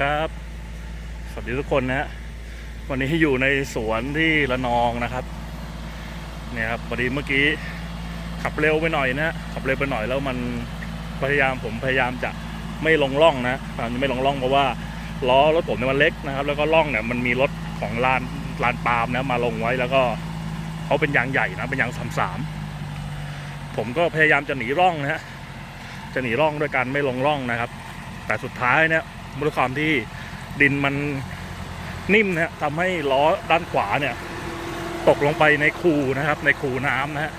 คนนะฮะวันนี้อยู่ในสวนที่ระนองนะครับเนี่ยครับพอดีเมื่อกี้ขับเร็วไปหน่อยนะขับเร็วไปหน่อยแล้วมันพยายามผมพยายามจะไม่ลงร่องนะพยายามจะไม่ลงร่องเพราะว่าล้อรถผมเนี่ยมันเล็กนะครับ แล้วก็ร่องเนี่ยมันมีรถของลานลานปาล์มนะมาลงไว้แล้วก็เขาเป็นยางใหญ่นะเป็นยางสามสามผมก็พยายามจะหนีร่องนะฮะจะหนีร่องด้วยการไม่ลงร่องนะครับ แต่สุดท้ายเนี่ย ด้วยความที่ดินมันนิ่มนะฮะทำให้ล้อด้านขวาเนี่ย ตกลงไปในคูนะครับ ในคูน้ำนะฮะ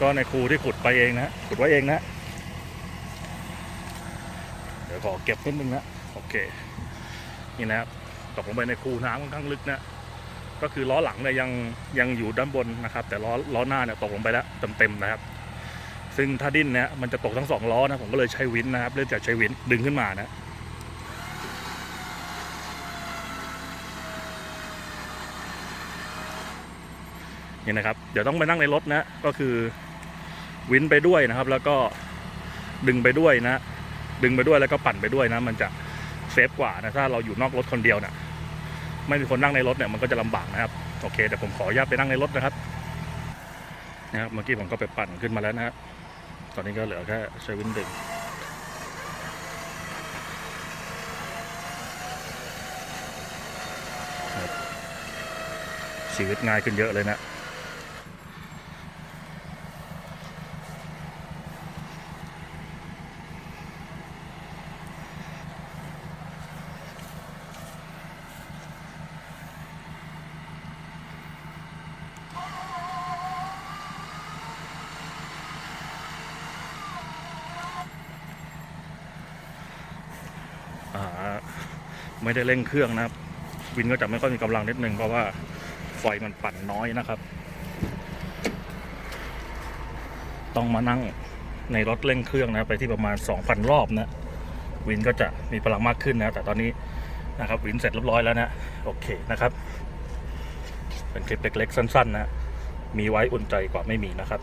ก็ในคูที่ขุดไปเองนะฮะขุดไว้เองนะ เดี๋ยวขอเก็บนิดนึงนะโอเค นี่นะครับตกลงไปในคูน้ำค่อนข้างลึกนะก็คือล้อหลังเนี่ยยังยังอยู่ด้านบนนะครับ แต่ล้อล้อหน้าเนี่ยตกลงไปแล้วเต็มๆนะครับ ซึ่งถ้าดิ้นเนี่ยมันจะตกทั้งสองล้อนะผมก็เลยใช้วินนะครับเลือกจากใช้วินดึงขึ้นมานะ นี่นะครับ เดี๋ยวต้องไปนั่งในรถนะ ก็คือวินไปด้วยนะครับ แล้วก็ดึงไปด้วยนะ ดึงไปด้วยแล้วก็ปั่นไปด้วยนะ มันจะเซฟกว่านะถ้าเราอยู่นอกรถคนเดียวนี่ยไม่มีคนนั่งในรถเนี่ยมันก็จะลำบากนะครับโอเคเดี๋ยวผมขออนุญาตไปนั่งในรถนะครับนะครับเมื่อกี้ผมก็ไปปั่นขึ้นมาแล้วนะครับตอนนี้ก็เหลือแค่ใช้วินดึงชีวิตง่ายขึ้นเยอะเลยนะ ไม่ได้เร่งเครื่องนะครับ วินก็จะไม่ค่อยมีกำลังนิดนึงเพราะว่าไฟมันปั่นน้อยนะครับ ต้องมานั่งในรถเร่งเครื่องนะไปที่ประมาณ 2,000 รอบนะ วินก็จะมีพลังมากขึ้นนะ แต่ตอนนี้นะครับวินเสร็จเรียบร้อยแล้วนะโอเคนะครับ เป็นคลิปเล็กๆสั้น ๆ นะ มีไว้อุ่นใจกว่าไม่มีนะครับ